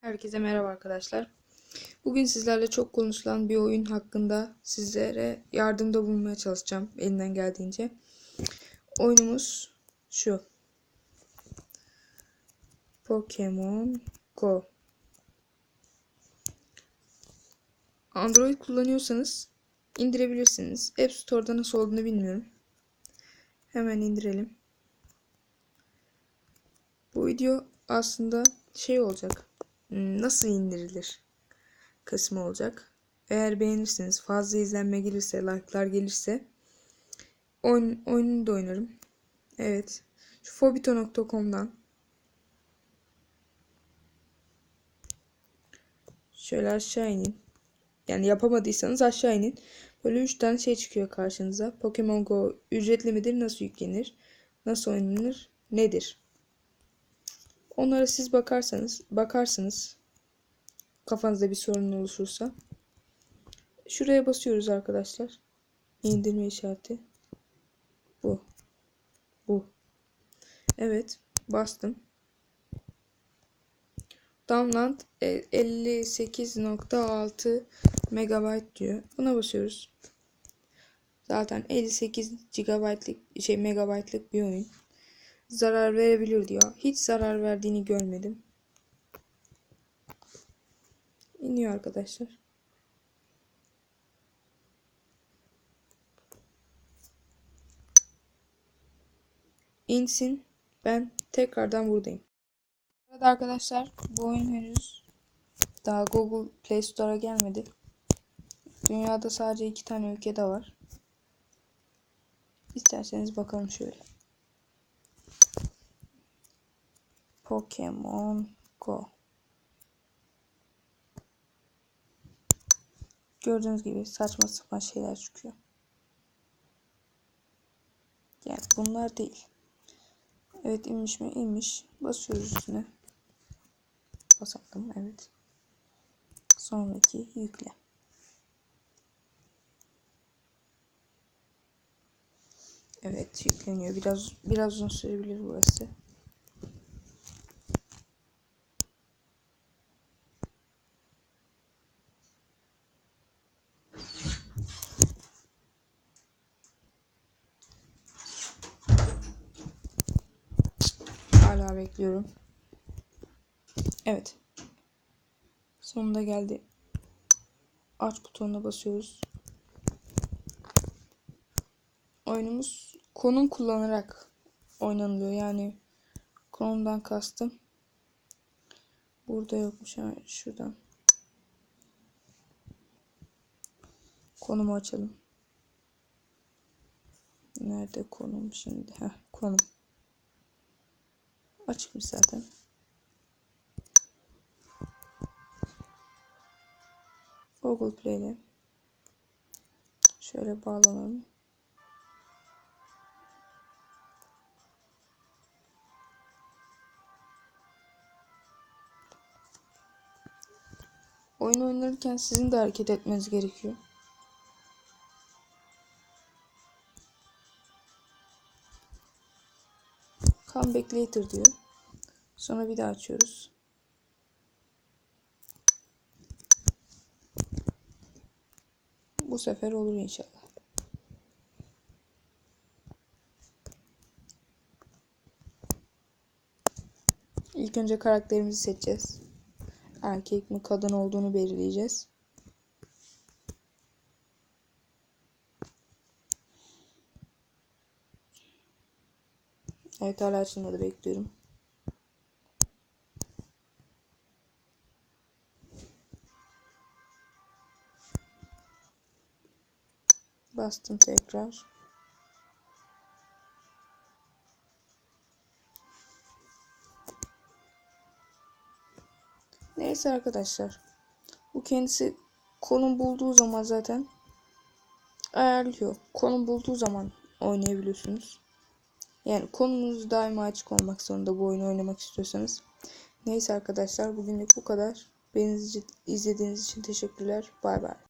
Herkese merhaba arkadaşlar. Bugün sizlerle çok konuşulan bir oyun hakkında sizlere yardımda bulunmaya çalışacağım elimden geldiğince. Oyunumuz şu. Pokemon Go. Android kullanıyorsanız indirebilirsiniz. App Store'da nasıl olduğunu bilmiyorum. Hemen indirelim. Bu video aslında şey olacak. Hmm, Nasıl indirilir kısmı olacak. Eğer beğenirseniz, fazla izlenme gelirse, like'lar gelirse oyun, oyununu da oynarım. Evet. Şu fobito.com'dan şöyle aşağı inin. Yani yapamadıysanız aşağı inin. Böyle 3 tane şey çıkıyor karşınıza. Pokemon Go ücretli midir? Nasıl yüklenir? Nasıl oynanır? Nedir? Onlara siz bakarsanız, bakarsınız. Kafanızda bir sorun oluşursa. Şuraya basıyoruz arkadaşlar. İndirme işareti. Bu. Bu. Evet. Bastım. Download e, 58.6 MB diyor. Buna basıyoruz. Zaten 58 GB'lık şey megabaytlık bir oyun zarar verebilir diyor. Hiç zarar verdiğini görmedim. İniyor arkadaşlar. İnsin. Ben tekrardan buradayım. Bu arada arkadaşlar bu oyun henüz daha Google Play Store'a gelmedi. Dünyada sadece iki tane ülkede var. İsterseniz bakalım şöyle. Pokemon Go. Gördüğünüz gibi saçma sapan şeyler çıkıyor. Yani bunlar değil. Evet inmiş mi? İnmiş. Basıyoruz üstüne. Basalım. Evet. Sonraki yükle. Evet yükleniyor. Biraz biraz uzun sürebilir burası. Hala bekliyorum. Evet. Sonunda geldi. Aç butonuna basıyoruz. Oyunumuz konum kullanarak oynanılıyor. Yani konumdan kastım. Burada yokmuş. Hemen şuradan. Konumu açalım. Nerede konum şimdi? Heh, konum. Açıkmış zaten. Google Play'le şöyle bağlanalım. Oyun oynarken sizin de hareket etmeniz gerekiyor. Come back later diyor. Sonra bir daha açıyoruz. Bu sefer olur inşallah. İlk önce karakterimizi seçeceğiz. Erkek mi kadın olduğunu belirleyeceğiz. Evet hala açılmadı bekliyorum. Bastım tekrar. Neyse arkadaşlar. Bu kendisi konum bulduğu zaman zaten ayarlıyor. Konum bulduğu zaman oynayabiliyorsunuz. Yani konumunuz daima açık olmak zorunda bu oyunu oynamak istiyorsanız. Neyse arkadaşlar bugünlük bu kadar. Beni izlediğiniz için teşekkürler. Bay bay.